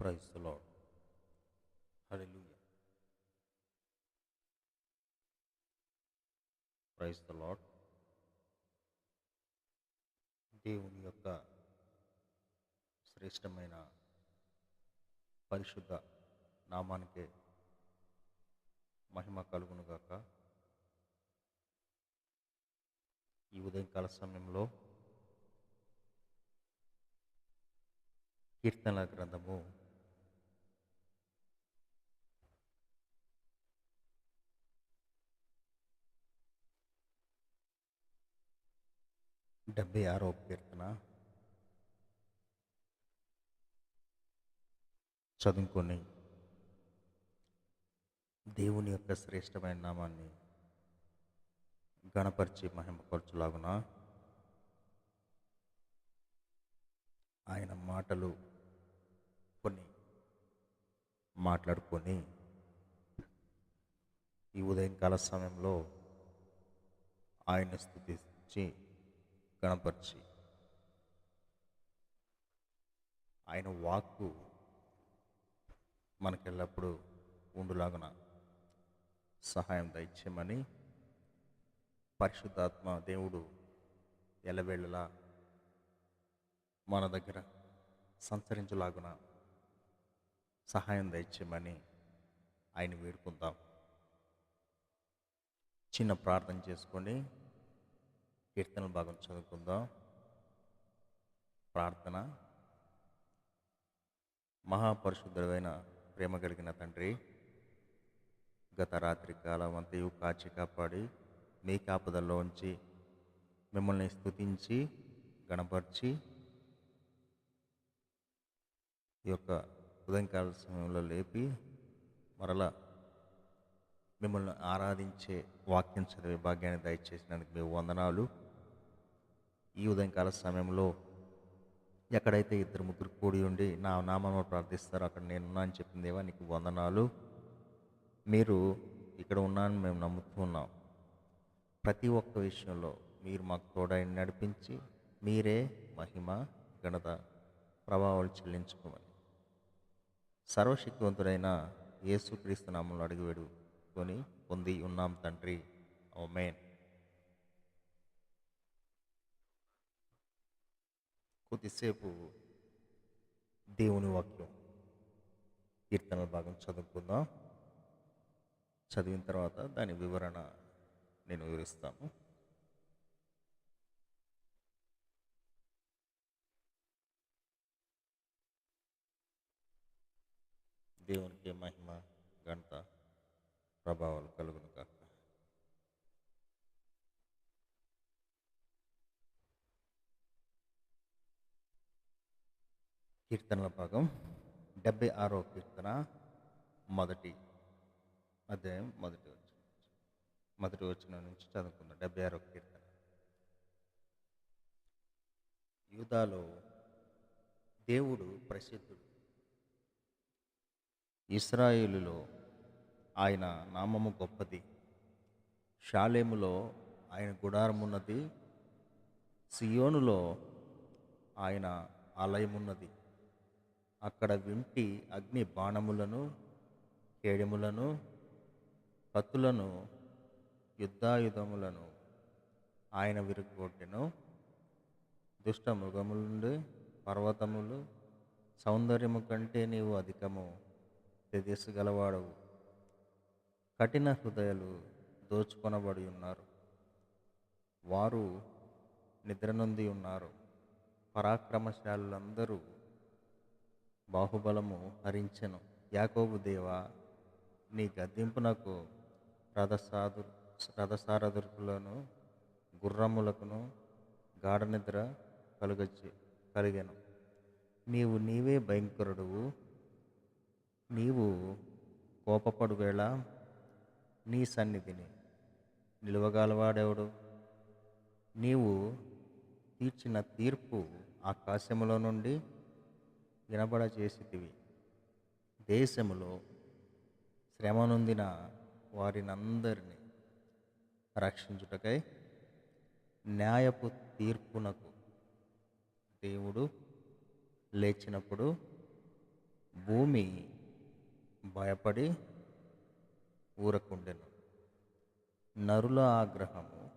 Praise the Lord. Hallelujah. Praise the lord దేవుని యొక్క శ్రేష్టమైన పరిశుద్ధ నామానికే మహిమ కలుగునుగాక ఈ ఉదయకాల సమయంలో కీర్తనల గ్రంథము డెబ్బై ఆరో కీర్తన. చదువుకొని దేవుని యొక్క శ్రేష్టమైన నామాన్ని గణపరిచి మహిమపరచులాగున ఆయన మాటలు కొన్ని మాట్లాడుకొని ఈ ఉదయం కాల సమయంలో ఆయన స్థుతించి గణపరిచి. ఆయన వాక్కు మనకెల్లప్పుడూ ఉండులాగున సహాయం దయచేయమని పరిశుద్ధాత్మ దేవుడు ఎలవేళలా మన దగ్గర సంచరించులాగున సహాయం దయచేయమని ఆయన వేడుకుందాం. చిన్న ప్రార్థన చేసుకొని కీర్తన భాగం చదువుకుందాం. ప్రార్థన. మహాపరిశుద్ధుడైన ప్రేమ కలిగిన తండ్రి గత రాత్రి కాలం అంతయు కాచి కాపాడి మీ కాపుదల్లో ఉంచి మిమ్మల్ని స్తుతించి గణపరిచి ఈ యొక్క ఉదయకాల సమయంలో లేపి మరలా మిమ్మల్ని ఆరాధించే వాక్యం చదివే భాగ్యాన్ని దయచేసినందుకు మీ వందనాలు. ఈ ఉదయకాల సమయంలో ఎక్కడైతే ఇద్దరు ముగ్గురు కూడి ఉండి నా నామను ప్రార్థిస్తారో అక్కడ నేనున్నా అని చెప్పిందేవా నీకు వందనాలు. మీరు ఇక్కడ ఉన్నానని మేము నమ్ముతున్నాం ప్రతి ఒక్క విషయంలో మీరు మాకు తోడై నడిపించి మీరే మహిమ ఘనత ప్రభావాలు చెల్లించుకోమని. సర్వశక్తివంతుడైన యేసుక్రీస్తు నామంలో అడిగి వేడుకొని పొంది ఉన్నాం తండ్రి. ఓమేన్ కొద్దిసేపు దేవుని వాక్యం కీర్తనల భాగం చదువుకుందాం. చదివిన తర్వాత దాని వివరణ నేను వివరిస్తాను. దేవునికి మహిమ గంట ప్రభావాలు కలుగును కీర్తనల భాగం. డెబ్బై ఆరో కీర్తన మొదటి అధ్యాయం మొదటి వచ్చిన మొదటి వచ్చిన నుంచి చదువుకుందాం. డెబ్బై ఆరో కీర్తన. యూదాలో దేవుడు ప్రసిద్ధుడు. ఇస్రాయేలులో ఆయన నామము గొప్పది. షాలేములో ఆయన గుడారమున్నది. సియోనులో ఆయన ఆలయమున్నది. అక్కడ వింటి అగ్ని బాణములను కేడెములను కత్తులను యుద్ధాయుధములను ఆయన విరుగొట్టెను దుష్ట మృగముల నుండి పర్వతములు సౌందర్యము కంటే నీవు అధికము తెదేసగలవాడవు కఠిన హృదయాలు దోచుకొనబడి ఉన్నారు. వారు నిద్ర నుండి ఉన్నారు. పరాక్రమశాలులందరూ బాహుబలము హరించెను. యాకోబు దేవా నీ గద్దింపునకు రథసాదు రథసారథులను గుర్రములకును గాఢ నిద్ర కలుగచ్చి కలిగాను. నీవు నీవే భయంకరుడువు. నీవు కోపపడు వేళ నీ సన్నిధిని నిలువగలవాడెవడు? నీవు తీర్చిన తీర్పు ఆకాశములో నుండి వినబడ చేసితివి. దేశములో శ్రమనొందిన వారినందరినీ రక్షించుటకై న్యాయపు తీర్పునకు దేవుడు లేచినప్పుడు భూమి భయపడి ఊరకుండెను. నరుల ఆగ్రహము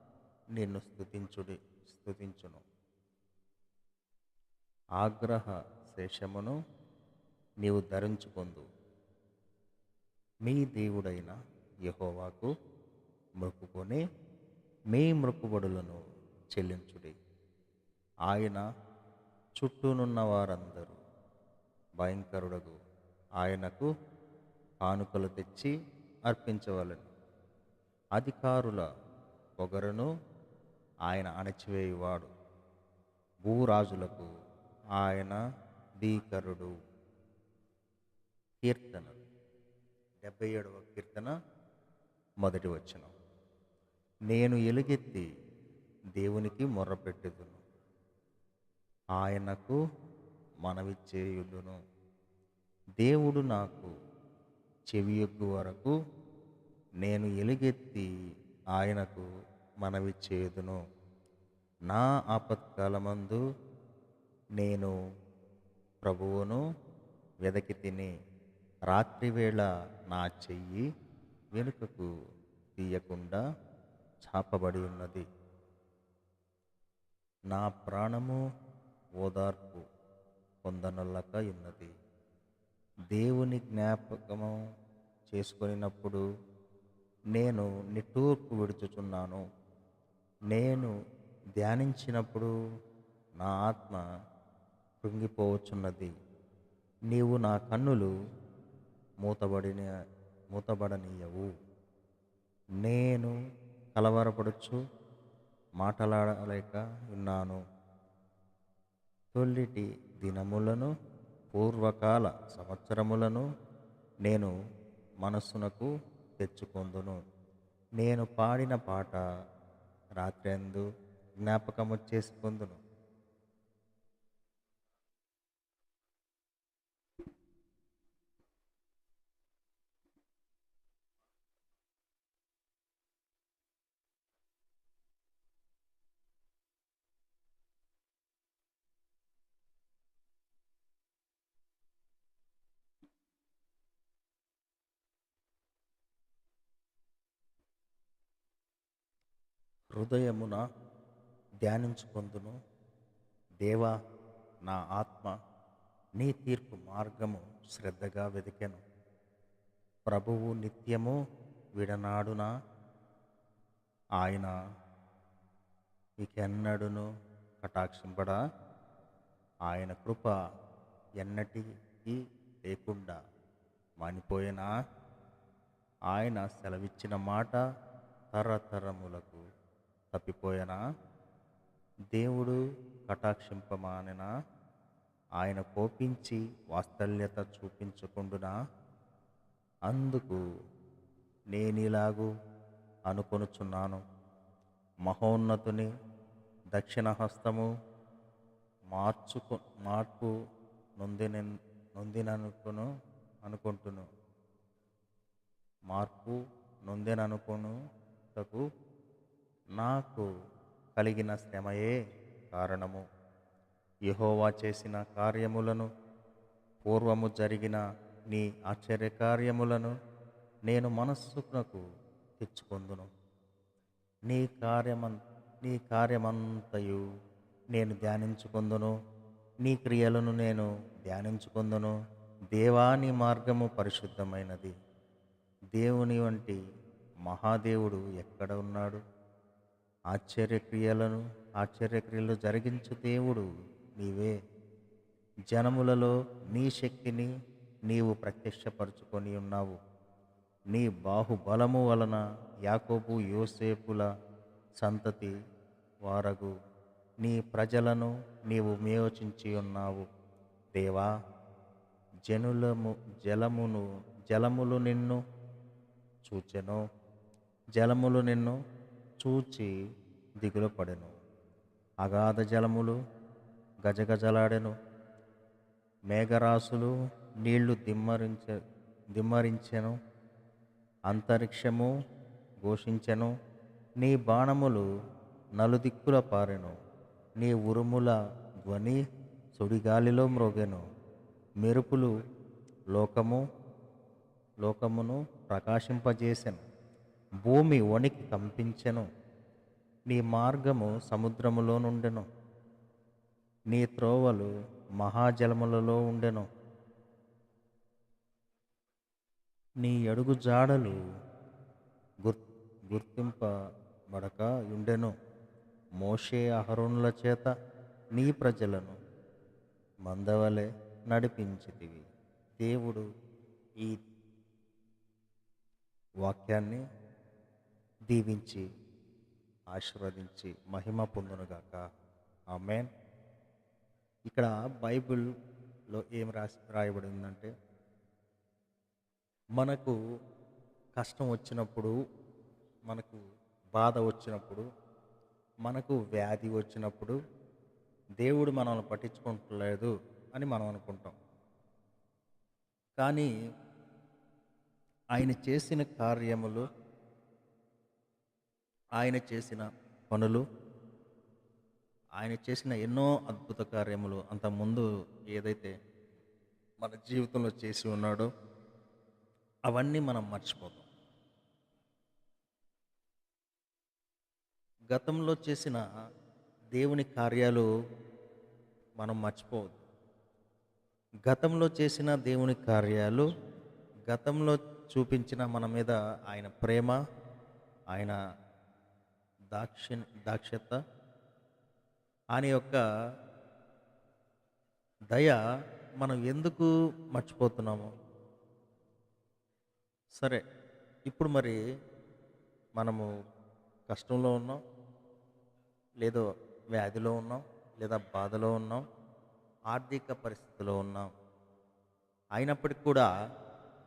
నిన్ను స్థుతించుడి స్థుతించును ఆగ్రహ శేషమును నీవు ధరించుకొందు. మీ దేవుడైన యహోవాకు మొక్కుకొని మీ మొక్కుబడులను చెల్లించుడి. ఆయన చుట్టూనున్న వారందరూ భయంకరుడగు. ఆయనకు కానుకలు తెచ్చి అర్పించవలను. అధికారుల పొగరును ఆయన అణచివేయువాడు. భూరాజులకు ఆయన భీకరుడు కీర్తన. డెబ్బై ఏడవ కీర్తన మొదటి వచనం. నేను ఎలుగెత్తి దేవునికి మొర్రపెట్టుదును. ఆయనకు మనవి చేయుదును దేవుడు నాకు చెవియొగ్గు వరకు నేను ఎలుగెత్తి ఆయనకు మనవి చేయుదును నా ఆపత్కాలమందు నేను ప్రభువును వెదకి తిని రాత్రివేళ నా చెయ్యి వెనుకకు తీయకుండా చాపబడి ఉన్నది. నా ప్రాణము ఓదార్పు పొందనొల్లక ఉన్నది. దేవుని జ్ఞాపకము చేసుకొనినప్పుడు నేను నిట్టూర్పు విడుచుచున్నాను. నేను ధ్యానించినప్పుడు నా ఆత్మ కృంగిపోవచ్చున్నది. నీవు నా కన్నులు మూతబడిన మూతబడనీయవు. నేను కలవరపడుచు మాటలాడలేక ఉన్నాను తొల్లిటి దినములను పూర్వకాల సంవత్సరములను నేను మనస్సునకు తెచ్చుకొందును. నేను పాడిన పాట రాత్రందు జ్ఞాపకము చేసుకుందును. హృదయమున ధ్యానించుకొందును. దేవా నా ఆత్మ నీ తీర్పు మార్గము శ్రద్ధగా వెతికెను ప్రభువు నిత్యము విడనాడునా? ఆయన ఇకెన్నడును కటాక్షింపడా? ఆయన కృప ఎన్నటికీ లేకుండా మానిపోయినా? ఆయన సెలవిచ్చిన మాట తరతరములకు తప్పిపోయినా? దేవుడు కటాక్షింపమానినా? ఆయన కోపించి వాత్సల్యత చూపించకుండునా? అందుకు నేనిలాగు అనుకొనుచున్నాను. మహోన్నతుని దక్షిణ హస్తము మార్చుకు మార్పు నొందిన నొందిననుకును అనుకుంటును. మార్పు నొందెననుకొనుటకు నాకు కలిగిన శ్రమయే కారణము. యహోవా చేసిన కార్యములను పూర్వము జరిగిన నీ ఆశ్చర్యకార్యములను నేను మనస్సునకు తెచ్చుకొందును. నీ కార్యమన్ నీ కార్యమంతయు నేను ధ్యానించుకుందును. నీ క్రియలను నేను ధ్యానించుకుందును. దేవాని మార్గము పరిశుద్ధమైనది. దేవుని వంటి మహాదేవుడు ఎక్కడ ఉన్నాడు? ఆశ్చర్యక్రియలను ఆశ్చర్యక్రియలు జరిగించు దేవుడు నీవే. జనములలో నీ శక్తిని నీవు ప్రత్యక్షపరుచుకొని ఉన్నావు. నీ బాహుబలము వలన యాకోబు యోసేపుల సంతతి వారగు. నీ ప్రజలను నీవు నియోచించి ఉన్నావు. దేవా జనులము జలమును జలములు నిన్ను చూచెను. జలములు నిన్ను చూచి దిగులు పడెను. అగాధ జలములు గజగజలాడెను. మేఘరాశులు నీళ్ళు దిమ్మరించ దిమ్మరించెను. అంతరిక్షము ఘోషించెను. నీ బాణములు నలుదిక్కుల పారెను. నీ ఉరుముల ధ్వని సుడిగాలిలో మ్రోగెను. మెరుపులు లోకము లోకమును ప్రకాశింపజేసెను. భూమి వణికి కంపించెను. నీ మార్గము సముద్రములో నుండెను. నీ త్రోవలు మహాజలములలో ఉండెను. నీ అడుగు జాడలు గుర్ గుర్తింపబడక ఉండెను. మోషే అహరుణుల చేత నీ ప్రజలను మందవలే నడిపించితివి. దేవుడు ఈ వాక్యాన్ని దీవించి ఆశీర్వదించి మహిమ పొందునుగాక. ఆమెన్. ఇక్కడ బైబిల్లో ఏం రాసి రాయబడిందంటే మనకు కష్టం వచ్చినప్పుడు మనకు బాధ వచ్చినప్పుడు మనకు వ్యాధి వచ్చినప్పుడు దేవుడు మనల్ని పట్టించుకుంటలేదు అని మనం అనుకుంటాం. కానీ ఆయన చేసిన కార్యములు ఆయన చేసిన పనులు ఆయన చేసిన ఎన్నో అద్భుత కార్యములు అంత ముందు ఏదైతే మన జీవితంలో చేసి ఉన్నాడో అవన్నీ మనం మర్చిపోతాం. గతంలో చేసిన దేవుని కార్యాలు మనం మర్చిపోవద్దు. గతంలో చేసిన దేవుని కార్యాలు గతంలో చూపించిన మన మీద ఆయన ప్రేమ ఆయన దాక్షి దాక్షత ఆయన యొక్క దయ మనం ఎందుకు మర్చిపోతున్నాము? సరే ఇప్పుడు మరి మనము కష్టంలో ఉన్నాం లేదో వ్యాధిలో ఉన్నాం లేదా బాధలో ఉన్నాం ఆర్థిక పరిస్థితిలో ఉన్నాం. అయినప్పటికీ కూడా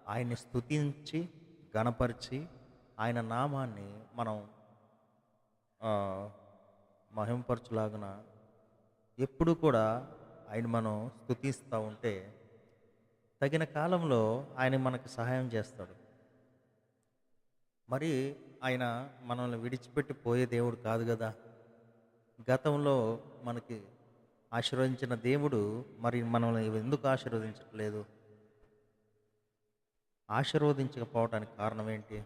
ఆయన్ని స్థుతించి గణపరిచి ఆయన నామాన్ని మనం మహింపరచులాగన ఎప్పుడు కూడా ఆయన మనం స్థుతిస్తూ ఉంటే తగిన కాలంలో ఆయన మనకు సహాయం చేస్తాడు. మరి ఆయన మనల్ని విడిచిపెట్టి పోయే దేవుడు కాదు కదా. గతంలో మనకి ఆశీర్వదించిన దేవుడు మరి మనల్ని ఎందుకు ఆశీర్వదించట్లేదు? ఆశీర్వదించకపోవడానికి కారణం ఏంటి?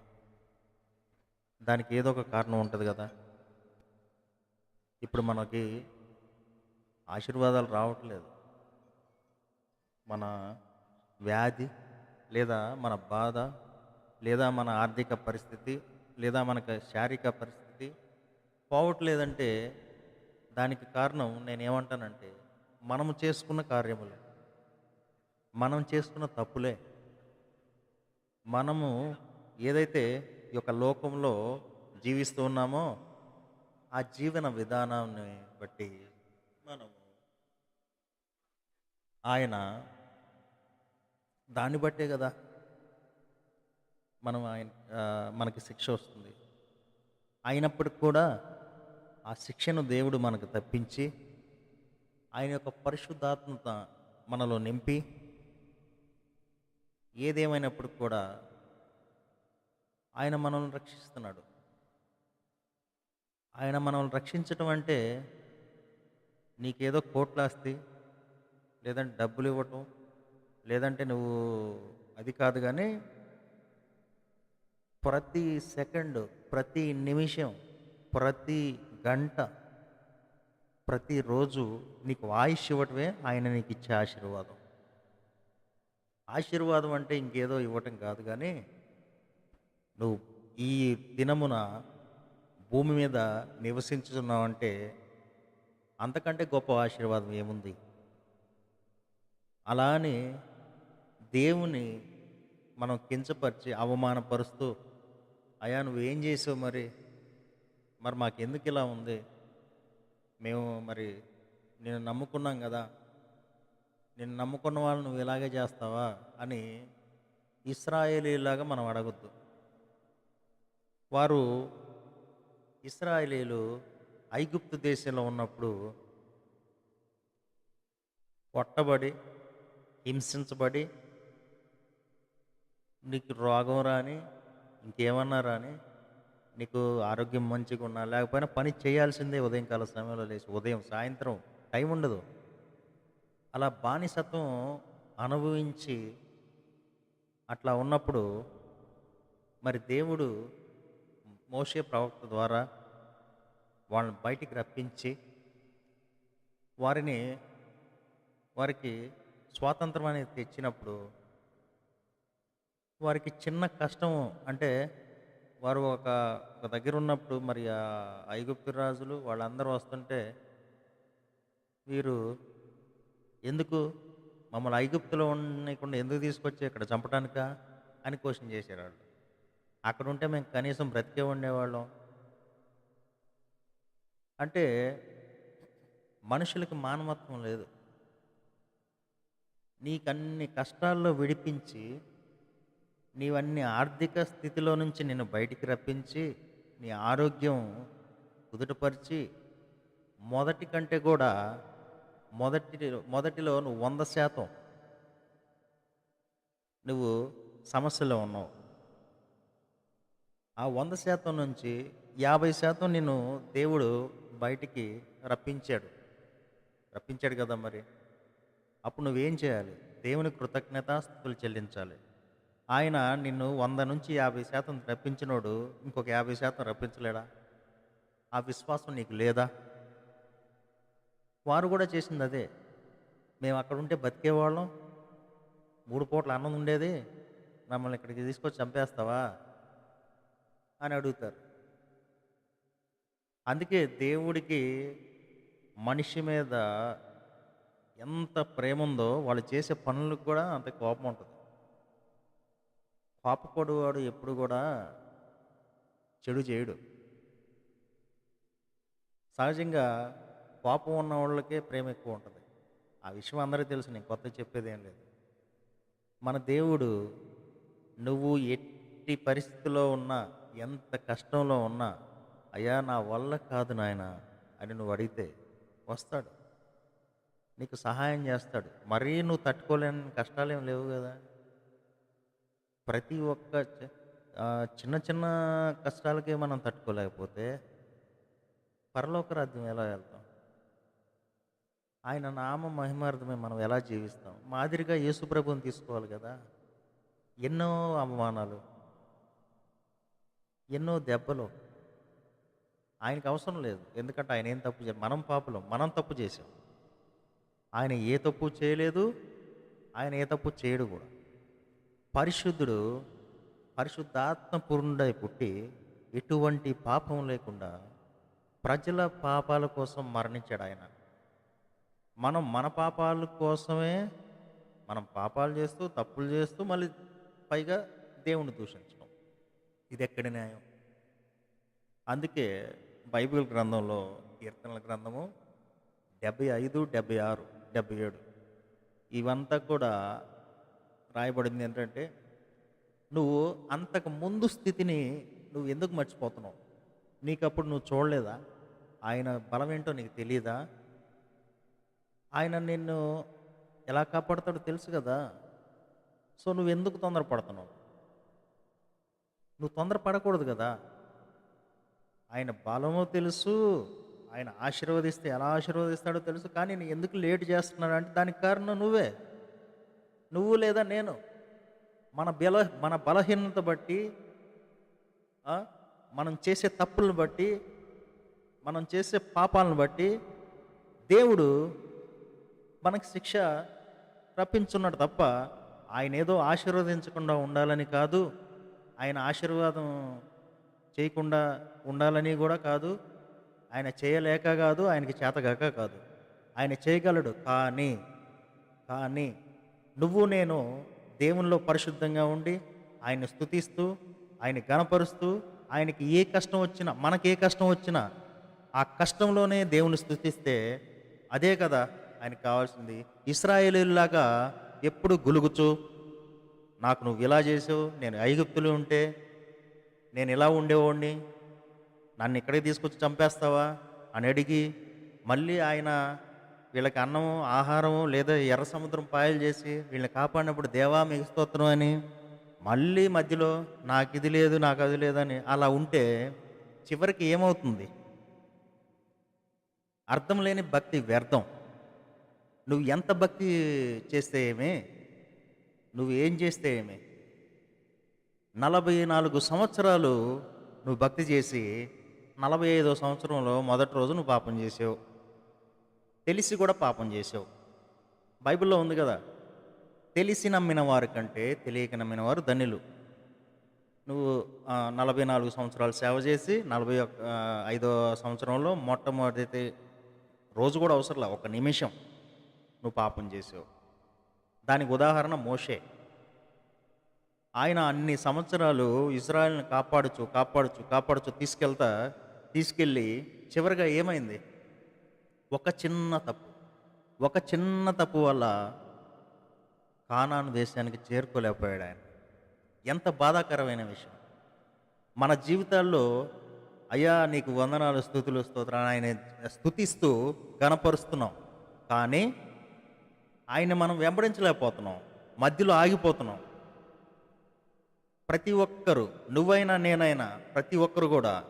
దానికి ఏదో ఒక కారణం ఉంటుంది కదా. ఇప్పుడు మనకి ఆశీర్వాదాలు రావట్లేదు. మన వ్యాధి లేదా మన బాధ లేదా మన ఆర్థిక పరిస్థితి లేదా మనకు శారీరక పరిస్థితి పోవట్లేదంటే దానికి కారణం నేను ఏమంటానంటే మనము చేసుకున్న కార్యములే. మనం చేసుకున్న తప్పులే. మనము ఏదైతే ఈ యొక్క లోకంలో జీవిస్తూ ఉన్నామో ఆ జీవన విధానాన్ని బట్టి మనము ఆయన దాన్ని బట్టే కదా మనం ఆయన మనకి శిక్ష వస్తుంది. అయినప్పటికి కూడా ఆ శిక్షను దేవుడు మనకు తప్పించి ఆయన యొక్క పరిశుద్ధాత్మత మనలో నింపి ఏదేమైనప్పుడు కూడా ఆయన మనల్ని రక్షిస్తున్నాడు. ఆయన మనల్ని రక్షించటం అంటే నీకేదో కోట్లాస్తి లేదంటే డబ్బులు ఇవ్వటం లేదంటే నువ్వు అది కాదు కానీ ప్రతి సెకండ్ ప్రతి నిమిషం ప్రతి గంట ప్రతిరోజు నీకు ఆయుష్ ఇవ్వటమే ఆయన నీకు ఇచ్చే ఆశీర్వాదం. ఆశీర్వాదం అంటే ఇంకేదో ఇవ్వటం కాదు కానీ నువ్వు ఈ దినమున భూమి మీద నివసించుతున్నామంటే అంతకంటే గొప్ప ఆశీర్వాదం ఏముంది? అలా అని దేవుని మనం కించపరిచి అవమానపరుస్తూ అయా నువ్వు ఏం చేసావు మరి? మరి మాకెందుకు ఇలా ఉంది? మేము మరి నేను నమ్ముకున్నాం కదా? నేను నమ్ముకున్న వాళ్ళు నువ్వు ఇలాగే చేస్తావా? అని ఇస్రాయేలీలాగా మనం అడగొద్దు. వారు ఇస్రాయేలీలు ఐగుప్తు దేశంలో ఉన్నప్పుడు కొట్టబడి హింసించబడి నీకు రోగం రాని ఇంకేమన్నా రాని నీకు ఆరోగ్యం మంచిగా ఉన్నా లేకపోయినా పని చేయాల్సిందే ఉదయం కాల సమయంలో లేచి ఉదయం సాయంత్రం టైం ఉండదు. అలా బానిసత్వం అనుభవించి అట్లా ఉన్నప్పుడు మరి దేవుడు మోషే ప్రవక్త ద్వారా వాళ్ళని బయటికి రప్పించి వారిని వారికి స్వాతంత్రం అనేది తెచ్చినప్పుడు వారికి చిన్న కష్టం అంటే వారు ఒక ఒక దగ్గర ఉన్నప్పుడు మరి ఆ ఐగుప్తు రాజులు వాళ్ళందరూ వస్తుంటే వీరు ఎందుకు మమ్మల్ని ఐగుప్తులో ఉండకుండా ఎందుకు తీసుకొచ్చి ఇక్కడ చంపడానికా అని క్వశ్చన్ చేశారు వాళ్ళు. అక్కడ ఉంటే మేము కనీసం బ్రతికే ఉండేవాళ్ళం. అంటే మనుషులకి మానవత్వం లేదు. నీకన్ని కష్టాల్లో విడిపించి నీవన్నీ ఆర్థిక స్థితిలో నుంచి నిన్ను బయటికి రప్పించి నీ ఆరోగ్యం కుదుటపరిచి మొదటి కంటే కూడా మొదటి మొదటిలో నువ్వు వంద శాతం నువ్వు సమస్యలో ఉన్నావు. ఆ వంద శాతం నుంచి యాభై శాతం నేను దేవుడు బయటికి రప్పించాడు. రప్పించాడు కదా మరి? అప్పుడు నువ్వేం చేయాలి? దేవుని కృతజ్ఞతాస్థుతులు చెల్లించాలి. ఆయన నిన్ను వంద నుంచి యాభై శాతం రప్పించినోడు ఇంకొక యాభై శాతం రప్పించలేడా? ఆ విశ్వాసం నీకు లేదా? వారు కూడా చేసింది అదే. మేము అక్కడ ఉంటే బతికేవాళ్ళం. మూడు పూట్ల అన్నం ఉండేది. మమ్మల్ని ఇక్కడికి తీసుకొచ్చి చంపేస్తావా? అని అడుగుతారు. అందుకే దేవుడికి మనిషి మీద ఎంత ప్రేమ ఉందో వాళ్ళు చేసే పనులకు కూడా అంత కోపం ఉంటుంది. కోపపడువాడు ఎప్పుడు కూడా చెడు చేయడు. సహజంగా కోపం ఉన్న వాళ్ళకే ప్రేమ ఎక్కువ ఉంటుంది. ఆ విషయం అందరికీ తెలుసు నేను కొత్త చెప్పేది ఏం లేదు. మన దేవుడు నువ్వు ఎట్టి పరిస్థితిలో ఉన్నా ఎంత కష్టంలో ఉన్నా అయ్యా నా వల్ల కాదు నాయన అని నువ్వు అడిగితే వస్తాడు. నీకు సహాయం చేస్తాడు. మరీ నువ్వు తట్టుకోలేని కష్టాలేం లేవు కదా. ప్రతి ఒక్క చిన్న చిన్న కష్టాలకే మనం తట్టుకోలేకపోతే పరలోక రాజ్యం ఎలా వెళ్తాం? ఆయన నామ మహిమార్థమే మనం ఎలా జీవిస్తాం? మాదిరిగా యేసుప్రభుని తీసుకోవాలి కదా. ఎన్నో అవమానాలు. ఎన్నో దెబ్బలు ఆయనకు అవసరం లేదు. ఎందుకంటే ఆయన ఏం తప్పు చేయాలి మనం పాపలం మనం తప్పు చేసాం ఆయన ఏ తప్పు చేయలేదు ఆయన ఏ తప్పు చేయడు కూడా. పరిశుద్ధుడు పరిశుద్ధాత్మ పూర్ణుడై పుట్టి ఎటువంటి పాపం లేకుండా ప్రజల పాపాల కోసం మరణించాడు ఆయన. మనం మన పాపాల కోసమే మనం పాపాలు చేస్తూ తప్పులు చేస్తూ మళ్ళీ పైగా దేవుణ్ణి దూషించడం ఇది ఎక్కడి న్యాయం? అందుకే బైబిల్ గ్రంథంలో కీర్తనల గ్రంథము డెబ్బై ఐదు డెబ్బై ఆరు డెబ్బై ఏడు. ఇవంతా కూడా రాయబడింది ఏంటంటే నువ్వు అంతకు ముందు స్థితిని నువ్వు ఎందుకు మర్చిపోతున్నావు? నీకు అప్పుడు నువ్వు చూడలేదా? ఆయన బలం ఏంటో నీకు తెలియదా ఆయన నిన్ను ఎలా కాపాడుతాడో తెలుసు కదా? సో నువ్వు ఎందుకు తొందరపడుతున్నావు? నువ్వు తొందరపడకూడదు కదా. ఆయన బలమో తెలుసు ఆయన ఆశీర్వదిస్తే ఎలా ఆశీర్వదిస్తాడో తెలుసు కానీ నేను ఎందుకు లేట్ చేస్తున్నాడు అంటే దానికి కారణం నువ్వే. నువ్వు లేదా నేను. మన బల మన బలహీనత బట్టి మనం చేసే తప్పులను బట్టి మనం చేసే పాపాలను బట్టి దేవుడు మనకు శిక్ష రప్పించున్నాడు తప్ప ఆయన ఏదో ఆశీర్వదించకుండా ఉండాలని కాదు. ఆయన ఆశీర్వాదం చేయకుండా ఉండాలని కూడా కాదు. ఆయన చేయలేక కాదు ఆయనకి చేతగాక కాదు. ఆయన చేయగలడు. కానీ కానీ నువ్వు నేను దేవునిలో పరిశుద్ధంగా ఉండి ఆయన స్థుతిస్తూ ఆయన గణపరుస్తూ ఆయనకి ఏ కష్టం వచ్చినా మనకి ఏ కష్టం వచ్చినా ఆ కష్టంలోనే దేవుని స్థుతిస్తే అదే కదా ఆయనకు కావాల్సింది. ఇస్రాయేలీలాగా ఎప్పుడు గులుగుచు నాకు నువ్వు ఇలా చేసావు నేను ఐగుప్తులు ఉంటే నేను ఇలా ఉండేవాడిని నన్ను ఇక్కడికి తీసుకొచ్చి చంపేస్తావా? అని అడిగి మళ్ళీ ఆయన వీళ్ళకి అన్నము ఆహారము లేదా ఎర్ర సముద్రం పాయలు చేసి వీళ్ళని కాపాడినప్పుడు దేవా మీకు స్తోత్రం అని మళ్ళీ మధ్యలో నాకు ఇది లేదు నాకు అది లేదని అలా ఉంటే చివరికి ఏమవుతుంది? అర్థం లేని భక్తి వ్యర్థం. నువ్వు ఎంత భక్తి చేస్తే ఏమే? నువ్వు ఏం చేస్తే ఏమి? నలభై నాలుగు సంవత్సరాలు నువ్వు భక్తి చేసి నలభై ఐదో సంవత్సరంలో మొదటి రోజు నువ్వు పాపం చేసావు. తెలిసి కూడా పాపం చేసావు. బైబిల్లో ఉంది కదా తెలిసి నమ్మిన వారి కంటే తెలియక నమ్మిన వారు ధన్యులు. నువ్వు నలభై నాలుగు సంవత్సరాలు సేవ చేసి నలభై ఒక్క ఐదో సంవత్సరంలో మొట్టమొదటి రోజు కూడా అవసరంలా ఒక నిమిషం నువ్వు పాపం చేసావు. దానికి ఉదాహరణ మోషే. ఆయన అన్ని సంవత్సరాలు ఇజ్రాయెల్ని కాపాడుచు కాపాడుచు కాపాడుచు తీసుకెళ్తా తీసుకెళ్ళి చివరిగా ఏమైంది? ఒక చిన్న తప్పు. ఒక చిన్న తప్పు వల్ల కానాను దేశానికి చేరుకోలేకపోయాడు ఆయన. ఎంత బాధాకరమైన విషయం. మన జీవితాల్లో అయ్యా నీకు వందనాలు స్థుతులు స్తోత్రాన్ని ఆయన స్థుతిస్తూ గణపరుస్తున్నాం కానీ ఆయన మనం వెంబడించలేకపోతున్నాం. మధ్యలో ఆగిపోతున్నాం. ప్రతి ఒక్కరు నువ్వైనా నేనైనా ప్రతి ఒక్కరు కూడా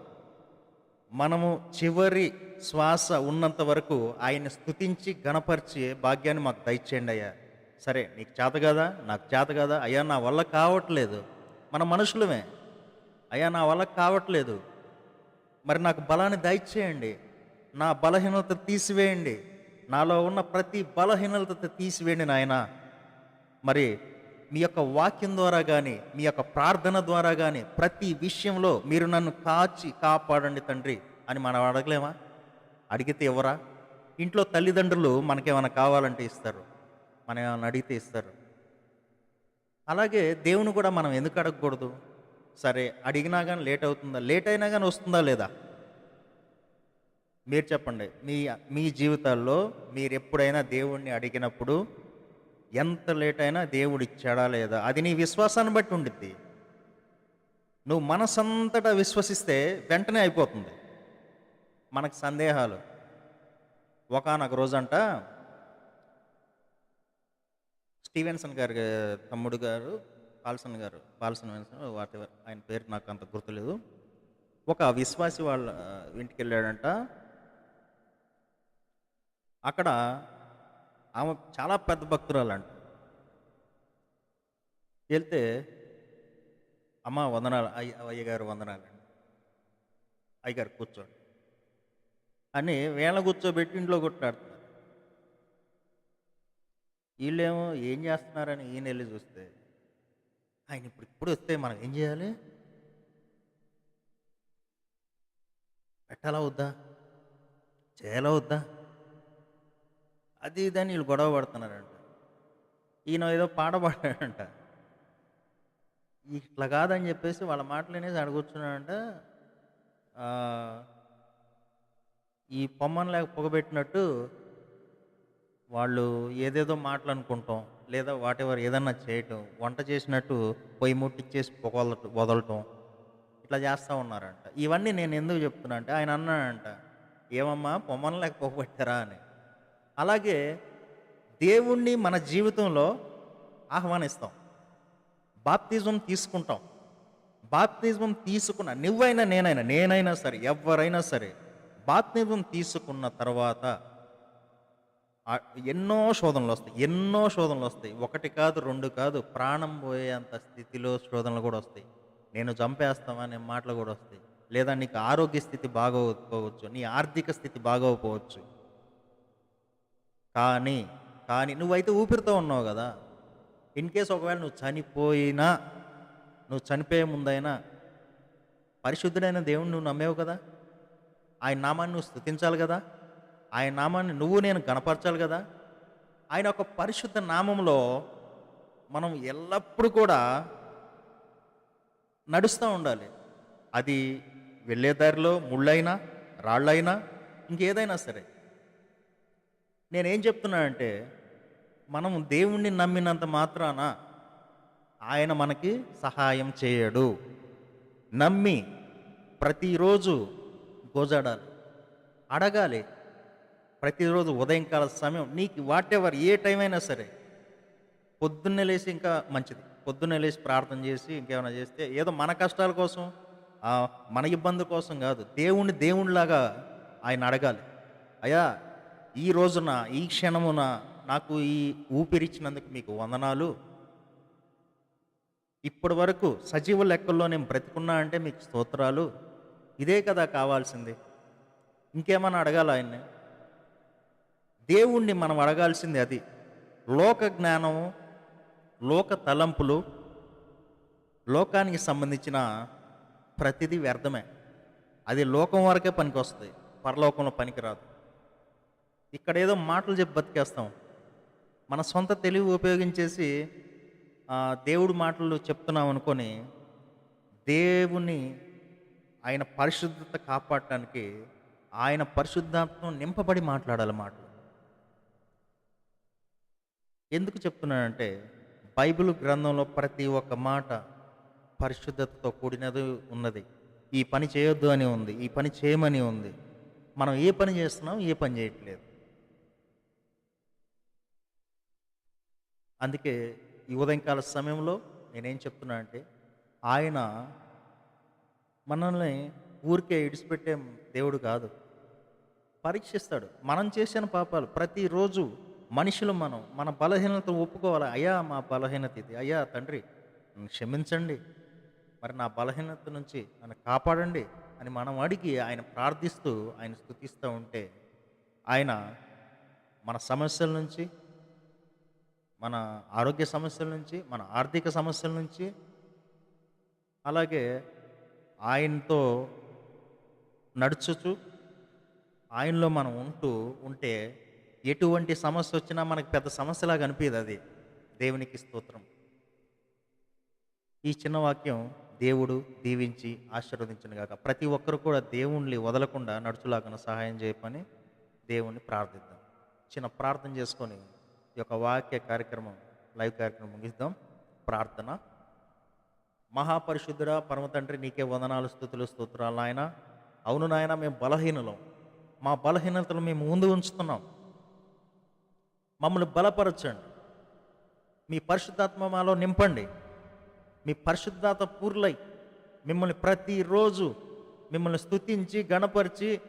మనము చివరి శ్వాస ఉన్నంత వరకు ఆయన్ని స్తుతించి గణపరిచే భాగ్యాన్ని మాకు దయచేయండి అయ్యా. సరే నీకు చేత కదా? నాకు చేత కదా? అయ్యా నా వల్ల కావట్లేదు. మన మనుషులమే. అయ్యా నా వల్ల కావట్లేదు. మరి నాకు బలాన్ని దయచేయండి. నా బలహీనత తీసివేయండి. నాలో ఉన్న ప్రతి బలహీనత తీసివేయండి నాయన. మరి మీ యొక్క వాక్యం ద్వారా కానీ మీ యొక్క ప్రార్థన ద్వారా కానీ ప్రతి విషయంలో మీరు నన్ను కాచి కాపాడండి తండ్రి అని మనం అడగలేమా? అడిగితే ఎవరా? ఇంట్లో తల్లిదండ్రులు మనకేమైనా కావాలంటే ఇస్తారు. మనం ఏమైనా అడిగితే ఇస్తారు. అలాగే దేవుని కూడా మనం ఎందుకు అడగకూడదు? సరే అడిగినా కానీ లేట్ అవుతుందా? లేట్ అయినా కానీ వస్తుందా లేదా? మీరు చెప్పండి మీ మీ జీవితాల్లో మీరు ఎప్పుడైనా దేవుణ్ణి అడిగినప్పుడు ఎంత లేట్ అయినా దేవుడు ఇచ్చాడా లేదా? అది నీ విశ్వాసాన్ని బట్టి ఉండిద్ది. నువ్వు మనసంతటా విశ్వసిస్తే వెంటనే అయిపోతుంది. మనకు సందేహాలు. ఒకనొక రోజంట స్టీవెన్సన్ గారి తమ్ముడు గారు పాల్సన్ గారు పాల్సన్ వాటి ఆయన పేరు నాకు అంత గుర్తులేదు. ఒక విశ్వాసి వాళ్ళ ఇంటికి వెళ్ళాడంట. అక్కడ ఆమె చాలా పెద్ద భక్తురాలంట. వెళ్తే అమ్మ వందనాలు అయ్య అయ్యగారు వందనాలండి. అయ్యగారు కూర్చోండి. అని వేళ కూర్చోబెట్టి ఇంట్లో కొట్లాడుతున్నారు. వీళ్ళేమో ఏం చేస్తున్నారని ఈయన వెళ్ళి చూస్తే ఆయన ఇప్పుడు ఇప్పుడు వస్తే మనం ఏం చేయాలి? పెట్టాలా వద్దా? చేయాలా వద్దా? అది ఇదని వీళ్ళు గొడవ పడుతున్నారంట. ఈయన ఏదో పాట పాడాడంట. ఇట్లా కాదని చెప్పేసి వాళ్ళ మాటలు అనేసి అడుగుతున్నాడంట ఈ పొమ్మను లేక పొగబెట్టినట్టు వాళ్ళు ఏదేదో మాటలు అనుకుంటాం లేదా వాటెవర్ ఏదన్నా చేయటం వంట చేసినట్టు పొయ్యి ముట్టిచ్చేసి పొగ వదలటం ఇట్లా చేస్తూ ఉన్నారంట. ఇవన్నీ నేను ఎందుకు చెప్తున్నా అంటే ఆయన అన్నాడంట ఏమమ్మా పొమ్మను లేక పొగబెట్టారా అని. అలాగే దేవుణ్ణి మన జీవితంలో ఆహ్వానిస్తాం. బాప్తిజం తీసుకుంటాం. బాప్తిజం తీసుకున్న నువ్వైనా నేనైనా నేనైనా సరే ఎవరైనా సరే బాప్తిజం తీసుకున్న తర్వాత ఎన్నో శోధనలు వస్తాయి ఎన్నో శోధనలు వస్తాయి. ఒకటి కాదు రెండు కాదు ప్రాణం పోయేంత స్థితిలో శోధనలు కూడా వస్తాయి. నేను చంపేస్తామా అనే మాటలు కూడా వస్తాయి. లేదా నీకు ఆరోగ్య స్థితి బాగోకపోవచ్చు నీ ఆర్థిక స్థితి బాగోకపోవచ్చు. కానీ కానీ నువ్వైతే ఊపిరితో ఉన్నావు కదా. ఇన్ కేస్ ఒకవేళ నువ్వు చనిపోయినా నువ్వు చనిపోయే ముందైనా పరిశుద్ధుడైన దేవుణ్ణి నువ్వు నమ్మేవు కదా. ఆయన నామాన్ని నువ్వు స్థుతించాలి కదా. ఆయన నామాన్ని నువ్వు నేను గణపరచాలి కదా. ఆయన ఒక పరిశుద్ధ నామంలో మనం ఎల్లప్పుడూ కూడా నడుస్తూ ఉండాలి. అది వెళ్ళే దారిలో ముళ్ళైనా రాళ్ళైనా ఇంకేదైనా సరే. నేనేం చెప్తున్నానంటే మనం దేవుణ్ణి నమ్మినంత మాత్రాన ఆయన మనకి సహాయం చేయడు. నమ్మి ప్రతిరోజు గోజాడాలి. అడగాలి. ప్రతిరోజు ఉదయంకాల సమయం నీకు వాట్ ఎవర్ ఏ టైం అయినా సరే పొద్దున్నే లేచి ఇంకా మంచిది. పొద్దున్నే లేచి ప్రార్థన చేసి ఇంకేమైనా చేస్తే ఏదో మన కష్టాల కోసం మన ఇబ్బంది కోసం కాదు. దేవుణ్ణి దేవుణ్ణిలాగా ఆయన అడగాలి. అయ్యా ఈ రోజున ఈ క్షణమున నాకు ఈ ఊపిరిచ్చినందుకు మీకు వందనాలు. ఇప్పటి వరకు సజీవ లెక్కల్లో నేను బ్రతికున్నా అంటే మీకు స్తోత్రాలు. ఇదే కదా కావాల్సింది. ఇంకేమన్నా అడగాల ఆయన్ని? దేవుణ్ణి మనం అడగాల్సింది అది. లోక జ్ఞానము లోక తలంపులు లోకానికి సంబంధించిన ప్రతిదీ వ్యర్థమే. అది లోకం వరకే పనికి వస్తుంది పరలోకంలో పనికిరాదు. ఇక్కడ ఏదో మాటలు చెప్పి బతికేస్తాం. మన సొంత తెలివి ఉపయోగించేసి దేవుడు దేవుడి మాటలు చెప్తున్నాం అనుకొని దేవుని ఆయన పరిశుద్ధత కాపాడటానికి ఆయన పరిశుద్ధాత్మ నింపబడి మాట్లాడాలి మాటలు. ఎందుకు చెప్తున్నానంటే బైబిల్ గ్రంథంలో ప్రతి ఒక్క మాట పరిశుద్ధతతో కూడినది ఉన్నది. ఈ పని చేయొద్దు అని ఉంది ఈ పని చేయమని ఉంది. మనం ఏ పని చేస్తున్నాం ఏ పని చేయట్లేదు. అందుకే ఈ ఉదయంకాల సమయంలో నేనేం చెప్తున్నా అంటే ఆయన మనల్ని ఊరికే ఇడిచిపెట్టే దేవుడు కాదు. పరీక్షిస్తాడు. మనం చేసిన పాపాలు ప్రతిరోజు మనుషులు మనం మన బలహీనత ఒప్పుకోవాలి. అయ్యా మా బలహీనత ఇది. అయ్యా తండ్రి నన్ను క్షమించండి. మరి నా బలహీనత నుంచి నన్ను కాపాడండి అని మనం అడిగి ఆయన ప్రార్థిస్తూ ఆయన స్థుతిస్తూ ఉంటే ఆయన మన సమస్యల నుంచి మన ఆరోగ్య సమస్యల నుంచి మన ఆర్థిక సమస్యల నుంచి అలాగే ఆయనతో నడుచుచు ఆయనలో మనం ఉంటూ ఉంటే ఎటువంటి సమస్య వచ్చినా మనకు పెద్ద సమస్యలాగా అనిపించదు అది. దేవునికి స్తోత్రం. ఈ చిన్న వాక్యం దేవుడు దీవించి ఆశీర్వదించిన గాక ప్రతి ఒక్కరు కూడా దేవుణ్ణి వదలకుండా నడుచులాగా సహాయం చేయమని దేవుణ్ణి ప్రార్థిద్దాం. చిన్న ప్రార్థన చేసుకొని యొక్క వాక్య కార్యక్రమం లైవ్ కార్యక్రమం ముగిద్దాం. ప్రార్థన. మహాపరిశుద్ధుడ పరమ తండ్రి నీకే వందనాలు స్థుతులు స్తోత్రాలు నాయన. అవును నాయన మేము బలహీనలం. మా బలహీనతలు మేము ముందు ఉంచుతున్నాం. మమ్మల్ని బలపరచండి. మీ పరిశుద్ధాత్మ మాలో నింపండి. మీ పరిశుద్ధాత్మ పూర్లై మిమ్మల్ని ప్రతిరోజు మిమ్మల్ని స్తుతించి గణపరిచి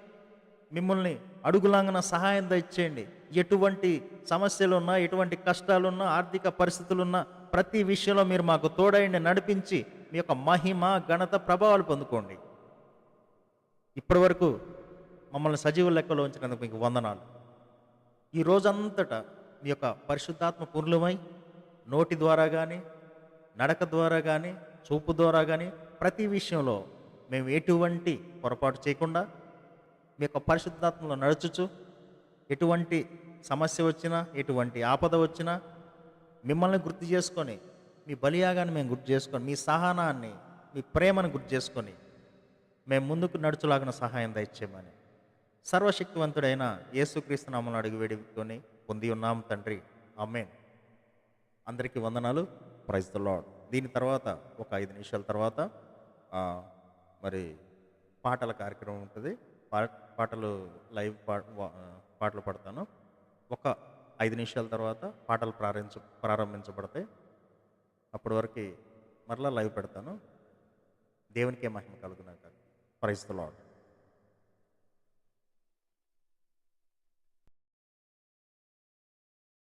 మిమ్మల్ని అడుగులాంగన సహాయం దయచేయండి. ఎటువంటి సమస్యలున్నా ఎటువంటి కష్టాలున్నా ఆర్థిక పరిస్థితులున్నా ప్రతి విషయంలో మీరు మాకు తోడైండి నడిపించి మీ యొక్క మహిమ ఘనత ప్రభావాలు పొందుకోండి. ఇప్పటి వరకు మమ్మల్ని సజీవ లెక్కలో ఉంచినందుకు మీకు వందనాలు. ఈ రోజంతటా మీ యొక్క పరిశుద్ధాత్మ పూర్ణమై నోటి ద్వారా కానీ నడక ద్వారా కానీ చూపు ద్వారా కానీ ప్రతి విషయంలో మేము ఎటువంటి పొరపాటు చేయకుండా మీ యొక్క పరిశుద్ధాత్మలో నడుచుచు. ఎటువంటి సమస్య వచ్చినా ఎటువంటి ఆపద వచ్చినా మిమ్మల్ని గుర్తు చేసుకొని మీ బలియాగాన్ని మేము గుర్తు చేసుకొని మీ సహనాన్ని మీ ప్రేమను గుర్తు చేసుకొని మేము ముందుకు నడుచులాగిన సహాయం దయచేయమని. సర్వశక్తివంతుడైన యేసుక్రీస్తు నామను అడిగి వేడుకొని పొంది ఉన్నాం తండ్రి. అమ్మేన్ అందరికీ వందనాలు. ప్రైజ్ ద లాడ్ దీని తర్వాత ఒక ఐదు నిమిషాల తర్వాత మరి పాటల కార్యక్రమం ఉంటుంది. పాటలు లైవ్ పా పాటలు పాడతాను. ఒక ఐదు నిమిషాల తర్వాత పాటలు ప్రారంభించ ప్రారంభించబడతాయి. అప్పటి వరకు మరలా లైవ్ పెడతాను. దేవునికే మహిమ కలుగునాక ప్రైజ్ ద లాడ్